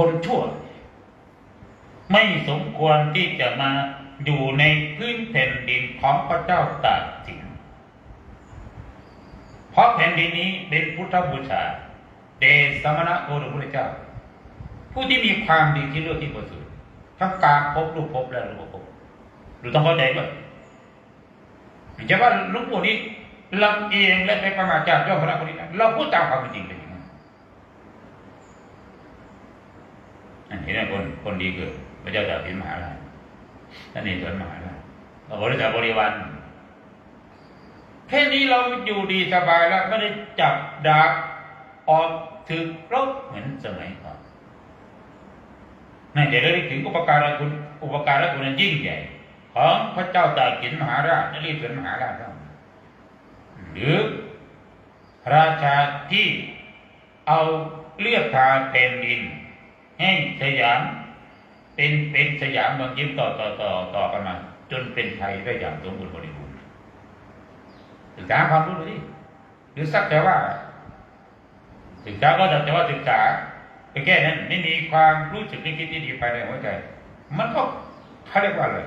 คนชั่ว ไม่สมควรที่จะมาอยู่ในพื้นแผ่นดินของพระเจ้าตากสินเพราะแผ่นดินนี้เป็นพุทธบูชาเดสมณะโอรสพระเจ้า ผู้ที่มีความดีที่เลือกที่ประเสริฐทั้งการพบรูปพบและรูปพบหรือต้องเข้าใจด้วยไม่ใช่ว่าหลุงปู่นี้ลำเอียงและไปประมาจากย่อมพระคนนี้เราพูดตามความเป็นจริงเป็นอย่างนั้นอันนี้นะคนคนดีเกิดพระเจ้าตากสินมหาราชท่านเอกสวนมหาราชเราบริษัทบริวารแค่นี้เราอยู่ดีสบายแล้วไม่ได้จับดาบออกถือรบเหมือนสมัยก่อนนั่นจะได้ถึงอุปการะคุณอุปการะคุณอันยิ่งใหญ่ ของพระเจ้าตากสินมหาราชนเรศวรมหาราชเราหรือราชาที่เอาเลือดทาแผ่นดิน ให้สยาม เป็นเป็นสยามเมืองยิ้มต่อต่อต่อต่อกันมาจนเป็นไทยได้อย่างสมบูรณ์บริบูรณ์ศึกษาความรู้เลยหรือสักแต่ว่า ศึกษาก็สักแต่ว่าศึกษาไปแค่นั้นไม่มีความรู้สึกนึกคิดที่ดีภายในหัวใจ มันก็เขาเรียกว่าอะไร